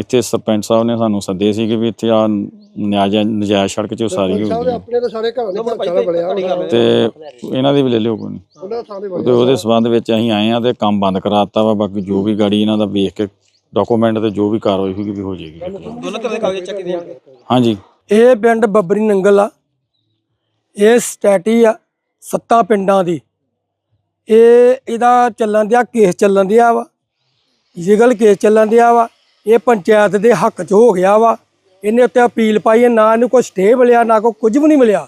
ਇੱਥੇ ਸਰਪੰਚ ਸਾਹਿਬ ਨੇ ਸਾਨੂੰ ਸੱਦੇ ਸੀ ਕਿ ਵੀ ਇੱਥੇ ਆ ਨਜਾਇਜ਼ ਨਜਾਇਜ਼ ਸੜਕ 'ਚ ਉਸਾਰੀ ਹੋ। ਗਈ ਆਪਣੇ ਤਾਂ ਸਾਰੇ ਘਰਾਂ ਦੇ ਘਰ ਬਣਿਆ ਉਹਨਾਂ ਤੇ ਇਹਨਾਂ ਦੀ ਵੀ ਲੈ ਲਿਓ ਕੋਈ ਨਹੀਂ। ਉਹਨਾਂ ਤੇ ਉਹਦੇ ਸਬੰਧ ਵਿੱਚ ਅਸੀਂ ਆਏ ਆ ਤੇ ਕੰਮ ਬੰਦ ਕਰਾਤਾ ਵਾ ਬਾਕੀ ਜੋ ਵੀ ਗਾੜੀ ਇਹਨਾਂ ਦਾ ਵੇਖ ਕੇ ਡਾਕੂਮੈਂਟ ਤੇ ਜੋ ਵੀ ਕਾਰਵਾਈ ਹੋਈ ਵੀ ਹੋ ਜਾਏਗੀ। ਦੋਨਾਂ ਤਰ੍ਹਾਂ ਦੇ ਕਾਗਜ਼ ਚੈੱਕ ਕੀਤੇ ਜਾਣਗੇ ਹਾਂਜੀ। ਇਹ ਪਿੰਡ ਬੱਬਰੀ ਨੰਗਲ ਆ। ਇਹ ਸਟੈਟੀ ਆ ਸੱਤਾ ਪਿੰਡਾਂ ਦੀ। ਇਹ ਇਹਦਾ ਚੱਲਣ ਦਿਆ ਕੇਸ ਚੱਲਣ ਦਿਆ ਵਾ। ਲੀਗਲ ਕੇਸ ਚੱਲਣ ਦਿਆ ਵਾ। ਇਹ ਪੰਚਾਇਤ ਦੇ ਹੱਕ 'ਚ ਹੋ ਗਿਆ ਵਾ। ਇਹਨੇ ਉੱਤੇ ਅਪੀਲ ਪਾਈ ਹੈ ਨਾ ਇਹਨੂੰ ਕੋਈ ਸਟੇ ਮਿਲਿਆ ਨਾ ਕੋਈ ਕੁਝ ਵੀ ਨਹੀਂ ਮਿਲਿਆ।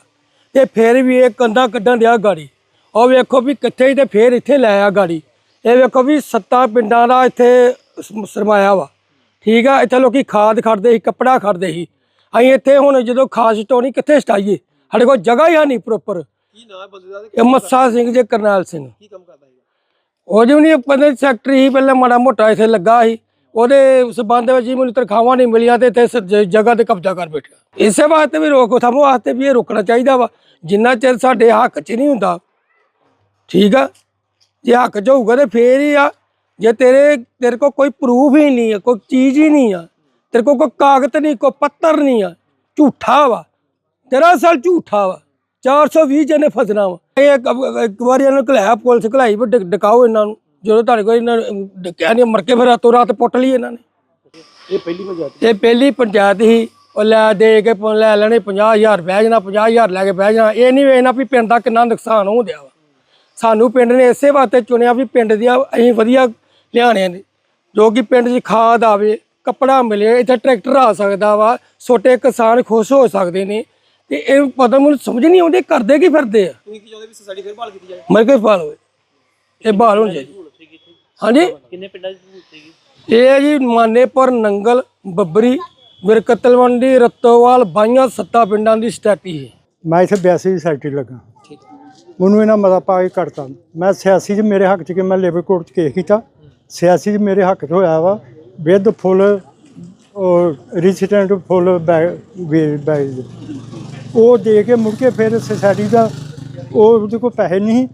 ਤੇ ਫਿਰ ਵੀ ਇਹ ਕੰਦਾ ਕੱਢਣ ਦਿਆ ਗਾੜੀ। ਉਹ ਵੇਖੋ ਵੀ ਕਿੱਥੇ ਹੀ ਤੇ ਫਿਰ ਇੱਥੇ ਲੈ ਆ ਗਾੜੀ। ਇਹ ਵੇਖੋ ਵੀ ਸੱਤਾ ਪਿੰਡਾਂ ਦਾ ਇੱਥੇ ਸਰਮਾਇਆ ਵਾ। ਠੀਕ ਆ ਇੱਥੇ ਲੋਕੀ ਖਾਦ ਖੜਦੇ ਸੀ ਕੱਪੜਾ ਖੜਦੇ ਸੀ। ਅਸੀਂ ਇੱਥੇ ਹੁਣ ਜਦੋਂ ਖਾਦ ਸਟੋਣੀ ਕਿੱਥੇ ਸਟਾਈਏ? ਸਾਡੇ ਕੋਲ ਜਗ੍ਹਾ ਹੀ ਨਹੀਂ ਪ੍ਰੋਪਰ ਕੀ ਨਾਮ ਬੰਦੇ ਦਾ ਤੇ ਇਹ ਮੱਸਾ ਸਿੰਘ ਜੇ ਕਰਨੈਲ ਸਿੰਘ। ਕੀ ਕੰਮ ਕਰਦਾ ਉਹ ਜਿਵੇਂ ਨਹੀਂ ਪਤਾ ਸੈਕਟਰੀ ਸੀ ਪਹਿਲਾਂ ਮਾੜਾ ਮੋਟਾ ਇੱਥੇ ਲੱਗਾ ਸੀ। ਉਹਦੇ ਸਬੰਧ ਵਿੱਚ ਜੀ ਮੈਨੂੰ ਤਨਖਾਹਾਂ ਨਹੀਂ ਮਿਲੀਆਂ ਤੇ ਇੱਥੇ ਸ- ਜਗ੍ਹਾ ਤੇ ਕਬਜ਼ਾ ਕਰ ਬੈਠਾ ਇਸੇ ਵਾਸਤੇ ਵੀ ਰੋਕ ਥਮ ਵਾਸਤੇ ਵੀ ਇਹ ਰੋਕਣਾ ਚਾਹੀਦਾ ਵਾ। ਜਿੰਨਾ ਚਿਰ ਸਾਡੇ ਹੱਕ 'ਚ ਨਹੀਂ ਹੁੰਦਾ, ਠੀਕ ਆ? ਜੇ ਹੱਕ 'ਚ ਹੋਊਗਾ ਤੇ ਫੇਰ ਹੀ ਆ। ਜੇ ਤੇਰੇ ਤੇਰੇ ਕੋਲ ਕੋਈ ਪ੍ਰੂਫ ਹੀ ਨਹੀਂ ਆ, ਕੋਈ ਚੀਜ਼ ਹੀ ਨਹੀਂ ਆ। ਤੇਰੇ ਕੋਲ ਕੋਈ ਕਾਗਜ਼ ਨਹੀਂ, ਕੋਈ ਪੱਤਰ ਨਹੀਂ ਆ। ਝੂਠਾ ਵਾ। ਦਰਅਸਲ ਝੂਠਾ ਵਾ। 420 ਜਣੇ ਫਸਣਾ ਵਾ। ਇਹ ਇੱਕ ਇੱਕ ਵਾਰੀ ਇਹਨਾਂ ਨੂੰ ਘਲਾਇਆ, ਪੁਲਿਸ ਘਲਾਈ, ਵੀ ਡਕਾਓ ਇਹਨਾਂ ਨੂੰ। ਜਦੋਂ ਤੁਹਾਡੇ ਕੋਲ ਇਹਨਾਂ ਨੂੰ ਡਕਿਆ ਨਹੀਂ ਮਰ ਕੇ ਫਿਰ ਰਾਤੋਂ ਰਾਤ ਪੁੱਟ ਲਈ ਇਹਨਾਂ ਨੇ। ਇਹ ਪਹਿਲੀ ਪੰਚਾਇਤ ਇਹ ਪਹਿਲੀ ਪੰਚਾਇਤ ਹੀ ਉਹ ਲੈ ਦੇ ਕੇ ਲੈ ਲੈਣੇ 50000 ਬਹਿ ਜਾਣਾ 50000 ਲੈ ਕੇ ਬਹਿ ਜਾਣਾ। ਇਹ ਨਹੀਂ ਵੇਖਣਾ ਵੀ ਪਿੰਡ ਦਾ ਕਿੰਨਾ ਨੁਕਸਾਨ ਹੋ ਗਿਆ ਵਾ। ਸਾਨੂੰ ਪਿੰਡ ਨੇ ਇਸੇ ਵਾਸਤੇ ਚੁਣਿਆ ਵੀ ਪਿੰਡ ਦੀਆਂ ਅਸੀਂ ਵਧੀਆ ਲਿਆਣੇ ਨੇ। ਜੋ ਕਿ ਪਿੰਡ 'ਚ ਖਾਦ ਆਵੇ ਕੱਪੜਾ ਮਿਲੇ ਇੱਥੇ ਟਰੈਕਟਰ ਆ ਸਕਦਾ ਵਾ ਛੋਟੇ ਕਿਸਾਨ ਖੁਸ਼ ਹੋ ਸਕਦੇ ਨੇ। ਤੇ ਇਹ ਪਤਾ ਮੈਨੂੰ ਸਮਝ ਨਹੀਂ ਆਉਂਦੀ ਕਰਦੇ ਕੀ ਫਿਰਦੇ ਆ? ਤੁਸੀਂ ਕੀ ਚਾਹੁੰਦੇ ਵੀ ਸੋਸਾਇਟੀ ਫਿਰ ਬਹਾਲ ਕੀਤੀ ਜਾਏ ਮਰ ਕੇ ਫਾਲ ਹੋਏ ਇਹ ਬਹਾਲ ਹੋਣੀ ਚਾਹੀਦੀ। ਹਾਂਜੀ। ਕਿੰਨੇ ਪਿੰਡਾਂ 'ਚ ਸਹੂਲਤ ਸੀਗੀ? ਇਹ ਹੈ ਜੀ ਮਾਨੇਪੁਰ ਨੰਗਲ ਬੱਬਰੀ ਬਿਰਕਤਲਵੰਡੀ ਰਤੋਵਾਲ ਬਾਈਆਂ ਸੱਤਾ ਪਿੰਡਾਂ ਦੀ ਸਟੈਟੀ ਹੈ। ਮੈਂ ਇੱਥੇ 82 ਦੀ ਸੈਕਟਰੀ ਲੱਗਾ। ਠੀਕ ਮੈਨੂੰ ਇਹਨਾਂ ਮਤਾ ਪਾ ਕੇ ਕੱਟਤਾ। ਮੈਂ ਸਿਆਸੀ 'ਚ ਮੇਰੇ ਹੱਕ 'ਚ ਕਿ ਮੈਂ ਲੇਬਰ ਕੋਰਟ 'ਚ ਕੇਸ ਕੀਤਾ। ਸਿਆਸੀ 'ਚ ਮੇਰੇ ਹੱਕ 'ਚ ਹੋਇਆ ਵਾ। ਵਿਦ ਫੁੱਲ ਔਰ ਰੈਜ਼ੀਡੈਂਟ ਫੁੱਲ ਬੈਗ ਉਹ ਦੇ ਕੇ ਮੁੜ ਕੇ ਫਿਰ ਸੁਸਾਇਟੀ ਦਾ ਉਹ ਉਹਦੇ ਕੋਲ ਪੈਸੇ ਨਹੀਂ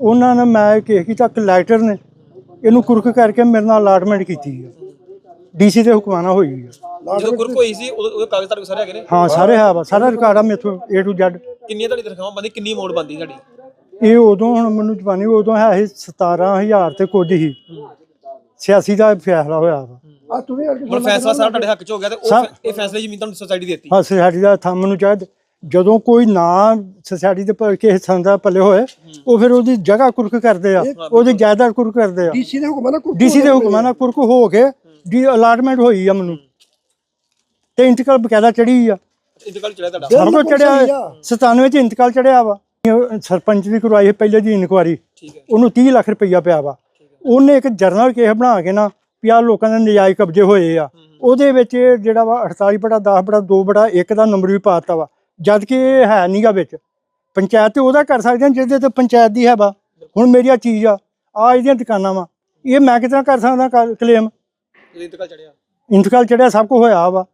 ਉਹਨਾਂ ਨੇ ਮੈਂ ਕੇਸ ਕੀਤਾ ਕਲੈਕਟਰ ਨੇ। ਇਹਨੂੰ ਕੁਰਕ ਕਰਕੇ ਮੇਰੇ ਨਾਲ ਅਲਾਟਮੈਂਟ ਕੀਤੀ ਹੈ ਡੀਸੀ ਦੇ ਹੁਕਮਾਨਾ ਹੋਈ ਹੈ ਜਦੋਂ ਗੁਰਕ ਹੋਈ ਸੀ ਉਦੋਂ ਉਹਦੇ ਕਾਗਜ਼ ਤੁਹਾਡੇ ਕੋਲ ਸਾਰੇ ਹੈਗੇ ਨੇ? ਹਾਂ ਸਾਰੇ ਹੈ ਵਾ ਸਾਰਾ ਰਿਕਾਰਡ ਆ ਮੇਥੋਂ A to Z ਕਿੰਨੀਆਂ ਤੁਹਾਡੀ ਤਨਖਾਹਾਂ ਬੰਦੀ ਕਿੰਨੀ ਅਮਾਉਂਟ ਬੰਦੀ ਤੁਹਾਡੀ? ਇਹ ਉਦੋਂ ਹੁਣ ਮੈਨੂੰ ਜਵਾਨੀ ਉਦੋਂ ਹੈ ਸੀ 17000 ਤੇ ਕੁਝ ਹੀ। ਸਿਆਸੀ ਦਾ ਫੈਸਲਾ ਹੋਇਆ ਵਾ। ਆ ਤੂੰ ਵੀ ਹੁਣ ਫੈਸਲਾ ਸਾਰਾ ਤੁਹਾਡੇ ਹੱਕ 'ਚ ਹੋ ਗਿਆ ਤੇ ਉਹ ਸਰ- ਫੈ- ਇਹ ਫੈਸਲੇ ਜ਼ਮੀਨ ਤੁਹਾਨੂੰ ਸੋਸਾਇਟੀ ਦੇ ਦਿੱਤੀ? ਹਾਂ ਸੁਸਾਇਟੀ ਦਾ ਥੰਮ ਨੂੰ ਚਾਹਦ ਜਦੋਂ ਕੋਈ ਨਾ ਸੁਸਾਇਟੀ ਦੇ ਪਰ ਕਿਸੇ ਸੰਦਾ ਪੱਲੇ ਹੋਏ ਉਹ ਫਿਰ ਉਹਦੀ ਜਗ੍ਹਾ ਕੁਰਕ ਕਰਦੇ ਆ ਉਹਦੀ ਜਾਇਦਾਦ ਕੁਰਕ ਕਰਦੇ ਆ। ਡੀਸੀ ਦੇ ਹੁਕਮਾਂ ਨਾਲ ਡੀਸੀ ਦੇ ਹੁਕਮਾਂ ਨਾਲ ਕੁਰਕ ਹੋ ਕੇ ਦੀ ਅਲਾਟਮੈਂਟ ਹੋਈ ਆ ਮੈਨੂੰ। ਤੇ ਇੰਤਕਾਲ ਬਕਾਇਦਾ ਚੜੀ ਆ। ਇੰਤਕਾਲ ਚੜਿਆ ਤੁਹਾਡਾ? ਤੋਂ ਚੜਿਆ 97 ਚ ਇੰਤਕਾਲ ਚੜਿਆ ਵਾ। ਸਰਪੰਚ ਦੀ ਕਰਵਾਈ ਸੀ ਪਹਿਲੇ ਦੀ ਇਨਕੁਆਰੀ। ਠੀਕ ਹੈ। ਉਹਨੂੰ 30 ਲੱਖ ਰੁਪਈਆ ਪਿਆ ਵਾ। ਉਹਨੇ ਇੱਕ ਜਰਨਲ ਕੇਸ ਬਣਾ ਕੇ ਨਾ ਵੀ ਆਹ ਲੋਕਾਂ ਦੇ ਨਜਾਇਜ਼ ਕਬਜ਼ੇ ਹੋਏ ਆ। ਉਹਦੇ ਵਿੱਚ ਜਿਹੜਾ ਵਾ 48 ਬੜਾ 10 ਬੜਾ 2 ਬੜਾ 1 ਦਾ ਨੰਬਰ ਵੀ ਪਾਤਾ ਵਾ। ਜਦ ਕਿ ਇਹ ਹੈ ਨਹੀਂਗਾ ਵਿੱਚ। ਪੰਚਾਇਤ ਤੇ ਉਹਦਾ ਕਰ ਸਕਦੇ ਆ ਜਿਹਦੇ ਤੇ ਪੰਚਾਇਤ ਦੀ ਹੈ ਵਾ ਹੁਣ ਮੇਰੀ ਆ ਚੀਜ਼ ਆ ਆ ਇਹਦੀਆਂ ਦੁਕਾਨਾਂ ਵਾ। ਇਹ ਮੈਂ ਕਿਤਨਾ ਕਰ ਸਕਦਾ ਕਲੇਮ? ਇੰਤਕਾਲ ਚੜਿਆ ਇੰਤਕਾਲ ਚੜਿਆ ਸਭ ਕੁਝ ਹੋਇਆ ਵਾ।